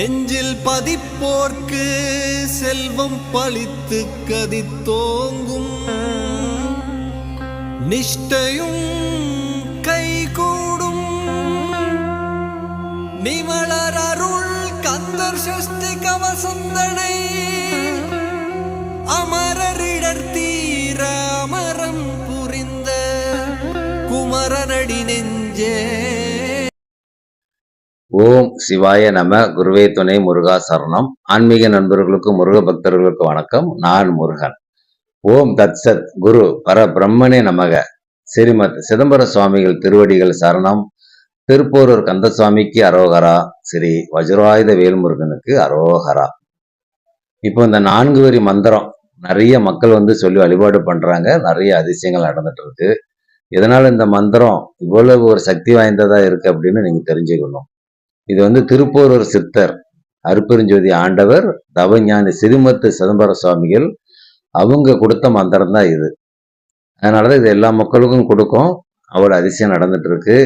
நெஞ்சில் பதிப்போர்க்கு செல்வம் பழித்து கதித்தோங்கும். நிஷ்டையும் கைகூடும். நிமலர் அருள் கந்தர் சஷ்டி கவசந்தனை. அமரரிடர் தீர அமரம் புரிந்த குமரனடி நெஞ்சே. ஓம் சிவாய நம குருவே துணை முருகா சரணம். ஆன்மீக நண்பர்களுக்கும் முருக பக்தர்களுக்கும் வணக்கம். நான் முருகன். ஓம் தத்சத் குரு பர பிரம்மனே நமக. ஸ்ரீமத் சிதம்பர சுவாமிகள் திருவடிகள் சரணம். திருப்போரூர் கந்தசுவாமிக்கு அரோகரா. ஸ்ரீ வஜ்ராயுத வேல்முருகனுக்கு அரோகரா. இப்போ இந்த நான்கு வரி மந்திரம் நிறைய மக்கள் வந்து சொல்லி வழிபாடு பண்றாங்க. நிறைய அதிசயங்கள் நடந்துட்டு இருக்கு. இதனால இந்த மந்திரம் இவ்வளவு ஒரு சக்தி வாய்ந்ததா இருக்கு அப்படின்னு நீங்க தெரிஞ்சுக்கணும். இது வந்து திருப்போரூர் சித்தர் அருப்பெருஞ்சோதி ஆண்டவர் தவஞானி சிறுமத்து சிதம்பர சுவாமிகள் அவங்க கொடுத்த மந்திரம் தான் இது. அதனாலதான் இது எல்லா மக்களுக்கும் கொடுக்கும். அவ்வளோ அதிசயம் நடந்துட்டு இருக்கு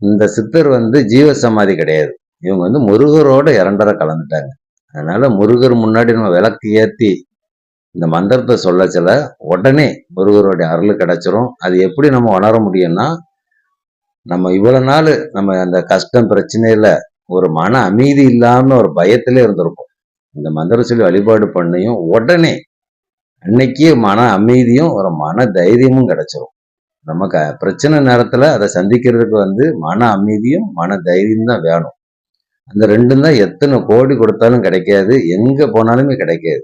இந்த சித்தர் வந்து ஜீவ சமாதி கிடையாது. இவங்க வந்து முருகரோட இரண்டரை கலந்துட்டாங்க. அதனால முருகர் முன்னாடி நம்ம விளக்கு ஏற்றி இந்த மந்திரத்தை சொல்ல சொல்ல உடனே முருகருடைய அருள் கிடைச்சிரும். அது எப்படி நம்ம உணர முடியும்னா நம்ம இவ்வளவு நாள் நம்ம அந்த கஷ்டம் பிரச்சனையில ஒரு மன அமைதி இல்லாம ஒரு பயத்திலே இருந்திருப்போம் இந்த மந்திர சொல்லி வழிபாடு பண்ணியும் உடனே அன்னைக்கே மன அமைதியும் ஒரு மன தைரியமும் கிடைச்சிரும். நமக்கு பிரச்சனை நேரத்துல அதை சந்திக்கிறதுக்கு வந்து மன அமைதியும் மன தைரியம் தான் வேணும். அந்த ரெண்டும் தான் எத்தனை கோடி கொடுத்தாலும் கிடைக்காது எங்க போனாலுமே கிடைக்காது.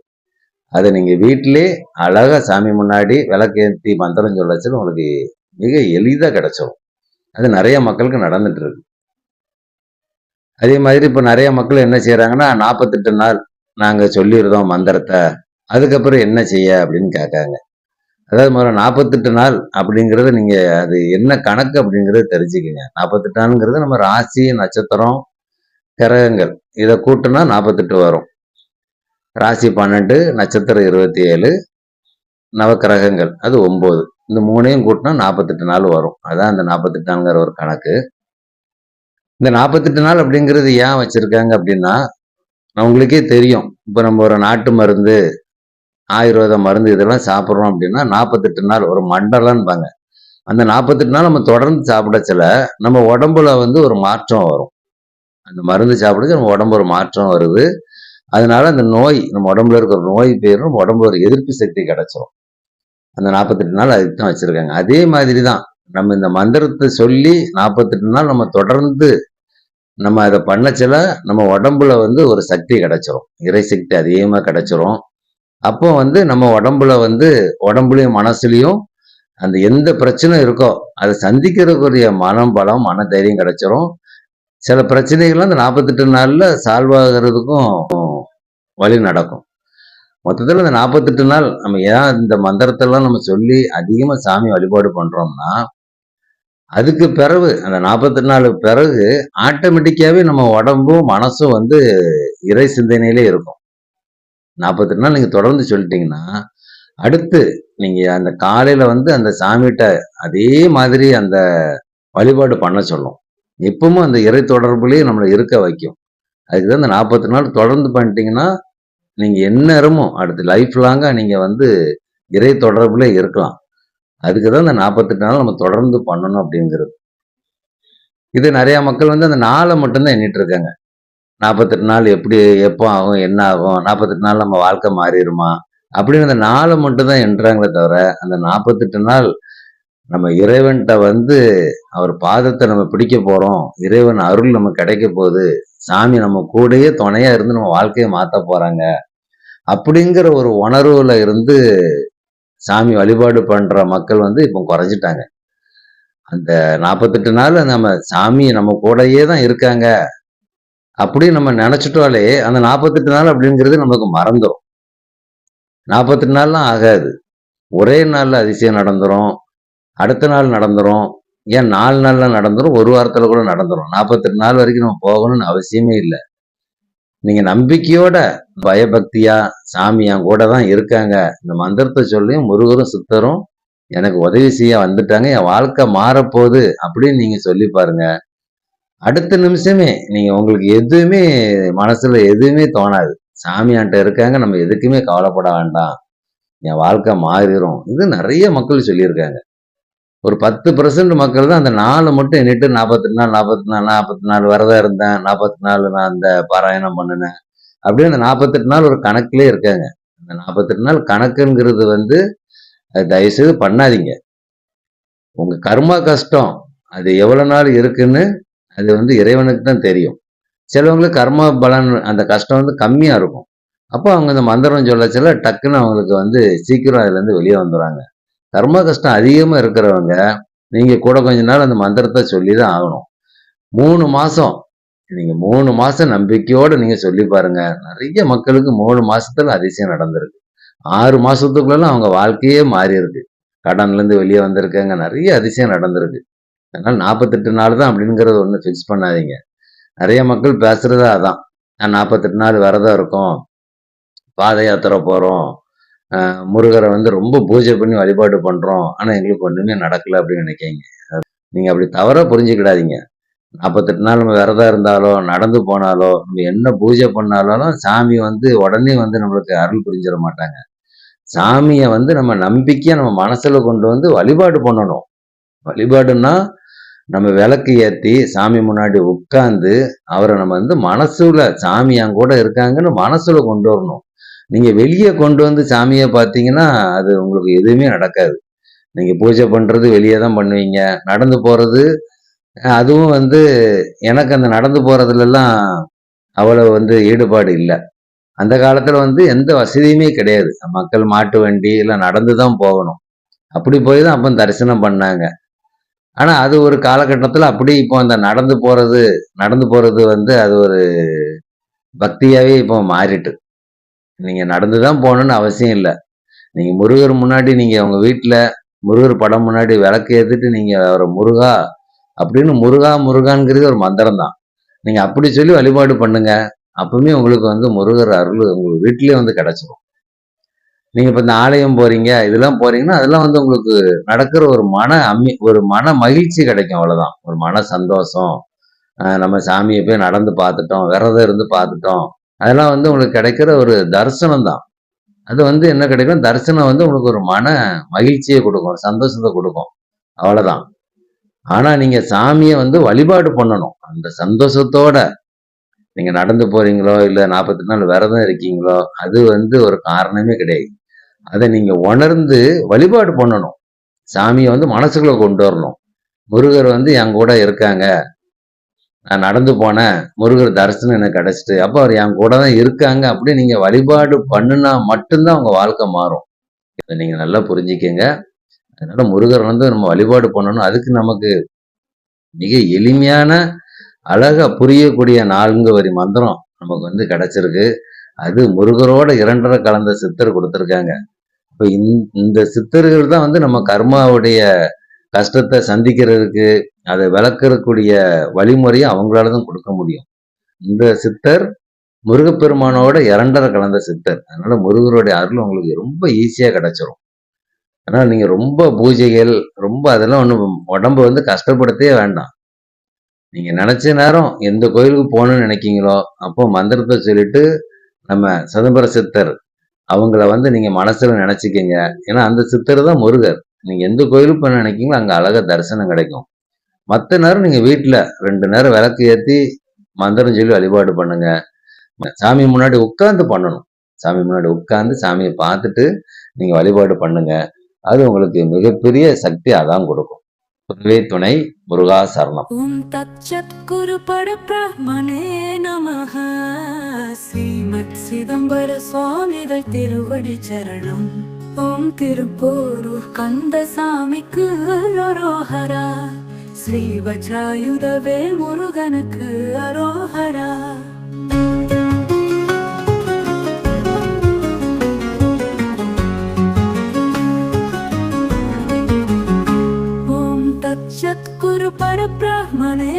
அதை நீங்க வீட்டிலே அழகா சாமி முன்னாடி விளக்கேற்றி மந்திரம் சொல்லச்சு உங்களுக்கு மிக எளிதா கிடைச்சிடும் அது நிறைய மக்களுக்கு நடந்துட்டு இருக்கு. அதே மாதிரி இப்போ நிறைய மக்கள் என்ன செய்யறாங்கன்னா நாற்பத்தெட்டு நாள் நாங்கள் சொல்லிடுறோம் மந்திரத்தை அதுக்கப்புறம் என்ன செய்ய அப்படின்னு கேட்காங்க. அதாவது முதல்ல நாற்பத்தெட்டு நாள் அப்படிங்கிறது நீங்கள் அது என்ன கணக்கு அப்படிங்கிறத தெரிஞ்சுக்கங்க. நாற்பத்தெட்டு நாளுங்கிறது நம்ம ராசி நட்சத்திரம் கிரகங்கள். இதை கூட்டினா நாற்பத்தெட்டு வரும். ராசி பன்னெண்டு நட்சத்திரம் இருபத்தி ஏழு நவக்கிரகங்கள் அது ஒம்பது. இந்த மூணையும் கூட்டினா நாற்பத்தெட்டு நாள் வரும். அதான் அந்த நாற்பத்தெட்டு நாளுங்கிற ஒரு கணக்கு. இந்த நாற்பத்தெட்டு நாள் அப்படிங்கிறது ஏன் வச்சிருக்காங்க அப்படின்னா அவங்களுக்கே தெரியும். இப்போ நம்ம ஒரு நாட்டு மருந்து ஆயுர்வேத மருந்து இதெல்லாம் சாப்பிட்றோம் அப்படின்னா நாற்பத்தெட்டு நாள் ஒரு மண்டலம்பாங்க. அந்த நாற்பத்தெட்டு நாள் நம்ம தொடர்ந்து சாப்பிடச்சில நம்ம உடம்புல வந்து ஒரு மாற்றம் வரும். அந்த மருந்து சாப்பிடுச்சு நம்ம உடம்பு ஒரு மாற்றம் வருது. அதனால அந்த நோய் நம்ம உடம்புல இருக்கிற நோய் பேரும் நம்ம உடம்புல ஒரு எதிர்ப்பு சக்தி கிடைச்சிரும். அந்த நாற்பத்தெட்டு நாள் அதுக்கு தான் வச்சுருக்காங்க. அதே மாதிரி தான் நம்ம இந்த மந்திரத்தை சொல்லி நாற்பத்தெட்டு நாள் நம்ம தொடர்ந்து நம்ம அதை பண்ணச்சல நம்ம உடம்புல வந்து ஒரு சக்தி கிடைச்சிரும். இறை சக்தி அதிகமாக கிடைச்சிரும். அப்போ வந்து நம்ம உடம்புல வந்து உடம்புலையும் மனசுலையும் அந்த எந்த பிரச்சனை இருக்கோ அதை சந்திக்கிறதுக்குரிய மனம் பலம் மன தைரியம் கிடைச்சிரும். சில பிரச்சனைகள்லாம் அந்த நாற்பத்தெட்டு நாளில் சால்வ் ஆகிறதுக்கும் வழி நடக்கும். மொத்தத்தில் இந்த நாற்பத்தெட்டு நாள் நம்ம ஏன் இந்த மந்திரத்தெல்லாம் நம்ம சொல்லி அதிகமாக சாமி வழிபாடு பண்ணுறோம்னா அதுக்கு பிறகு அந்த நாற்பத்தெட்டு நாள் பிறகு ஆட்டோமேட்டிக்காகவே நம்ம உடம்பும் மனசும் வந்து இறை சிந்தனையிலே இருக்கும். நாற்பத்தெட்டு நாள் நீங்கள் தொடர்ந்து சொல்லிட்டீங்கன்னா அடுத்து நீங்கள் அந்த காலையில் வந்து அந்த சாமிகிட்ட அதே மாதிரி அந்த வழிபாடு பண்ண சொல்லும். எப்பவும் அந்த இறை தொடர்புலேயே நம்மளை இருக்க வைக்கும். அதுக்கு தான் இந்த நாற்பத்தி நாள் தொடர்ந்து பண்ணிட்டீங்கன்னா நீங்கள் எந்நேரமும் அடுத்து லைஃப் லாங்காக நீங்கள் வந்து இறை தொடர்பில் இருக்கலாம். அதுக்கு தான் இந்த நாற்பத்தெட்டு நாள் நம்ம தொடர்ந்து பண்ணணும் அப்படிங்கிறது. இது நிறையா மக்கள் வந்து அந்த நாளை மட்டும்தான் எண்ணிட்டு இருக்காங்க. நாற்பத்தெட்டு நாள் எப்படி எப்போ ஆகும் என்ன ஆகும் நாற்பத்தெட்டு நாள் நம்ம வாழ்க்கை மாறிடுமா? அப்படின்னு அந்த நாளை மட்டும் தான் எண்ணுறாங்களே தவிர அந்த நாற்பத்தெட்டு நாள் நம்ம இறைவன்கிட்ட வந்து அவர் பாதத்தை நம்ம பிடிக்க போகிறோம் இறைவன் அருள் நமக்கு கிடைக்க போகுது சாமி நம்ம கூடயே துணையாக இருந்து நம்ம வாழ்க்கையை மாற்ற போகிறாங்க அப்படிங்கிற ஒரு உணர்வுல இருந்து சாமி வழிபாடு பண்ற மக்கள் வந்து இப்போ குறைஞ்சிட்டாங்க. அந்த நாற்பத்தெட்டு நாள் நம்ம சாமி நம்ம கூடயே தான் இருக்காங்க அப்படின்னு நம்ம நினைச்சிட்டாலே அந்த நாற்பத்தெட்டு நாள் அப்படிங்கிறது நமக்கு மறந்துடும் நாற்பத்தெட்டு நாள்லாம் ஆகாது. ஒரே நாள்ல அதிசயம் நடந்துரும் அடுத்த நாள் நடந்துரும் ஏன் நாலு நாள்ல நடந்துடும் ஒரு வாரத்துல கூட நடந்துரும். நாற்பத்தெட்டு நாள் வரைக்கும் நம்ம போகணும்னு அவசியமே இல்லை. நீங்க நம்பிக்கையோட பயபக்தியா சாமி என் கூட தான் இருக்காங்க. இந்த மந்திரத்தை சொல்லியும் முருகரும் சித்தரும் எனக்கு உதவி செய்ய வந்துட்டாங்க. என் வாழ்க்கை மாறப்போகுது அப்படின்னு நீங்க சொல்லி பாருங்க. அடுத்த நிமிஷமே நீங்க உங்களுக்கு எதுவுமே மனசுல எதுவுமே தோணாது. சாமியான்ட்ட இருக்காங்க நம்ம எதுக்குமே கவலைப்பட வேண்டாம். என் வாழ்க்கை மாறிடும் இது நிறைய மக்கள் சொல்லியிருக்காங்க. ஒரு பத்து பர்சன்ட் மக்கள் தான் அந்த நாலு மட்டும் எண்ணிட்டு நாற்பத்தெட்டு நாள் நாற்பத்தி நாலு நாற்பத்தி நாலு விரதம் இருந்தேன். நாற்பத்தி நாலு நான் அந்த பாராயணம் பண்ணினேன். அப்படியே அந்த நாற்பத்தெட்டு நாள் ஒரு கணக்குலேயே இருக்காங்க. அந்த நாற்பத்தெட்டு நாள் கணக்குங்கிறது வந்து தயவுசெய்து பண்ணாதீங்க. உங்க கர்மா கஷ்டம் அது எவ்வளவு நாள் இருக்குன்னு அது வந்து இறைவனுக்கு தான் தெரியும். சிலவங்களுக்கு கர்மா பலன் அந்த கஷ்டம் வந்து கம்மியாக இருக்கும். அப்போ அவங்க இந்த மந்திரம் சொல்ல சொல்ல டக்குன்னு அவங்களுக்கு வந்து சீக்கிரம் அதுலேருந்து வெளியே வந்துடுறாங்க. கர்ம கஷ்டம் அதிகமாக இருக்கிறவங்க நீங்கள் கூட கொஞ்ச நாள் அந்த மந்திரத்தை சொல்லி தான் ஆகணும். மூணு மாதம் நீங்கள் மூணு மாதம் நம்பிக்கையோடு நீங்கள் சொல்லி பாருங்க. நிறைய மக்களுக்கு மூணு மாதத்தில் அதிசயம் நடந்திருக்கு. ஆறு மாதத்துக்குள்ளெல்லாம் அவங்க வாழ்க்கையே மாறி இருக்கு வெளியே வந்திருக்காங்க. நிறைய அதிசயம் நடந்திருக்கு. அதனால் நாற்பத்தெட்டு நாள் தான் அப்படிங்கிறது ஒன்றும் ஃபிக்ஸ் பண்ணாதீங்க. நிறைய மக்கள் பேசுகிறதா அதான். நான் நாற்பத்தெட்டு நாள் விரதம் இருக்கோம். பாத யாத்திரை போகிறோம் முருகரை வந்து ரொம்ப பூஜை பண்ணி வழிபாடு பண்றோம். ஆனா எங்களுக்கு ஒண்ணுமே நடக்கல அப்படின்னு நினைக்கிறீங்க நீங்க அப்படி தவறாக புரிஞ்சுக்கிடாதீங்க. நாற்பத்தெட்டு நாள் நம்ம விரதம் இருந்தாலோ நடந்து போனாலோ நம்ம என்ன பூஜை பண்ணாலும் சாமி வந்து உடனே வந்து நம்மளுக்கு அருள் புரிஞ்சிட மாட்டாங்க. சாமியை வந்து நம்ம நம்பிக்கையை நம்ம மனசுல கொண்டு வந்து வழிபாடு பண்ணணும். வழிபாடுன்னா நம்ம விளக்கு ஏற்றி சாமி முன்னாடி உட்கார்ந்து அவரை நம்ம வந்து மனசுல சாமி அங்கூட கூட இருக்காங்கன்னு மனசுல கொண்டு வரணும். நீங்கள் வெளியே கொண்டு வந்து சாமியை பார்த்தீங்கன்னா அது உங்களுக்கு எதுவுமே நடக்காது. நீங்கள் பூஜை பண்ணுறது வெளியே தான் பண்ணுவீங்க. நடந்து போகிறது அதுவும் வந்து எனக்கு அந்த நடந்து போகிறதுலலாம் அவ்வளோ வந்து ஈடுபாடு இல்லை. அந்த காலத்தில் வந்து எந்த வசதியுமே கிடையாது. மக்கள் மாட்டு வண்டி இல்லை நடந்து தான் போகணும். அப்படி போய் தான் அப்போ தரிசனம் பண்ணாங்க. ஆனால் அது ஒரு காலகட்டத்தில் அப்படி இப்போ அந்த நடந்து போகிறது நடந்து போகிறது வந்து அது ஒரு பக்தியாகவே இப்போ மாறிட்டு. நீங்க நடந்து தான் போகணும்னு அவசியம் இல்லை. நீங்க முருகர் முன்னாடி நீங்க அவங்க வீட்டில் முருகர் படம் முன்னாடி விளக்கு ஏற்றுட்டு நீங்க அவரை முருகா அப்படின்னு முருகா முருகான்ங்கிறது ஒரு மந்திரம் தான். நீங்க அப்படி சொல்லி வழிபாடு பண்ணுங்க. அப்பவுமே உங்களுக்கு வந்து முருகர் அருள் உங்களுக்கு வீட்டிலேயே வந்து கிடைச்சிரும். நீங்க இப்ப இந்த ஆலயம் போறீங்க இதெல்லாம் போறீங்கன்னா அதெல்லாம் வந்து உங்களுக்கு நடக்கிற ஒரு மன அம்மி ஒரு மன மகிழ்ச்சி கிடைக்கும் அவ்வளவுதான். ஒரு மன சந்தோஷம். நம்ம சாமியை போய் நடந்து பார்த்துட்டோம் விரதம் இருந்து பார்த்துட்டோம். அதெல்லாம் வந்து உங்களுக்கு கிடைக்கிற ஒரு தரிசனம் தான் அது வந்து என்ன கிடைக்கும்? தரிசனம் வந்து உங்களுக்கு ஒரு மன மகிழ்ச்சியை கொடுக்கும் ஒரு சந்தோஷத்தை கொடுக்கும். அவ்வளவுதான். ஆனா நீங்க சாமியை வந்து வழிபாடு பண்ணணும். அந்த சந்தோஷத்தோட நீங்க நடந்து போறீங்களோ இல்லை நாற்பத்தி நாள் விரதம் இருக்கீங்களோ அது வந்து ஒரு காரணமே கிடையாது. அதை நீங்க உணர்ந்து வழிபாடு பண்ணணும். சாமியை வந்து மனசுக்குள்ள கொண்டு வரணும். முருகர் வந்து என் கூட இருக்காங்க. நான் நடந்து போனேன். முருகர் தரிசனம் எனக்கு கிடைச்சிட்டு அப்போ அவர் என் கூட தான் இருக்காங்க. அப்படி நீங்கள் வழிபாடு பண்ணுனா மட்டும்தான் உங்கள் வாழ்க்கை மாறும். இதை நீங்கள் நல்லா புரிஞ்சுக்கங்க. அதனால முருகர் வந்து நம்ம வழிபாடு பண்ணணும். அதுக்கு நமக்கு மிக எளிமையான அழகாக புரியக்கூடிய நான்கு வரி மந்திரம் நமக்கு வந்து கிடைச்சிருக்கு. அது முருகரோட இரண்டரை கலந்த சித்தர் கொடுத்துருக்காங்க. இப்போ இந்த சித்தர்கள் தான் வந்து நம்ம கர்மாவுடைய கஷ்டத்தை சந்திக்கிறதுக்கு அதை விளக்கக்கூடிய வழிமுறையை அவங்களால தான் கொடுக்க முடியும். இந்த சித்தர் முருகப்பெருமானோட இரண்டரை கலந்த சித்தர். அதனால முருகருடைய அருள் உங்களுக்கு ரொம்ப ஈஸியா கிடைச்சிரும். ஆனால் நீங்க ரொம்ப பூஜைகள் ரொம்ப அதெல்லாம் ஒன்றும் உடம்பு வந்து கஷ்டப்படுத்தவே வேண்டாம். நீங்க நினைச்ச நேரம் எந்த கோயிலுக்கு போகணும்னு நினைக்கீங்களோ அப்போ மந்திரத்தை சொல்லிட்டு நம்ம சிதம்பர சித்தர் அவங்கள வந்து நீங்க மனசுல நினச்சிக்கிங்க. ஏன்னா அந்த சித்தர் தான் முருகர். நீங்க எந்த கோயிலுக்கு போன நினைக்கீங்களோ அங்கே அழகாக தரிசனம் கிடைக்கும். மற்ற நேரம் நீங்க வீட்டில் ரெண்டு நேரம் விளக்கு ஏற்றி மந்திரம் சொல்லி வழிபாடு பண்ணுங்க. சாமி முன்னாடி உட்காந்து பண்ணணும். சாமி முன்னாடி உட்காந்து சாமியை பார்த்துட்டு நீங்க வழிபாடு பண்ணுங்க. அது உங்களுக்கு மிகப்பெரிய சக்தி அதான் கொடுக்கும். குருவே துணை முருகா சரணம். ஓம் தச்சத் குரு பட பிரம்மனே நமக ஸ்ரீமத் சிதம்பர சுவாமிகள் திருவடி சரணம். ஓம் திருப்போரூர் கந்த சாமிக்கு ஹரா ஸ்ரீ வஜாயுதவே முருகனுக்கு அரோஹரா. ஓம் தச்சத்குரு பரபிராமனே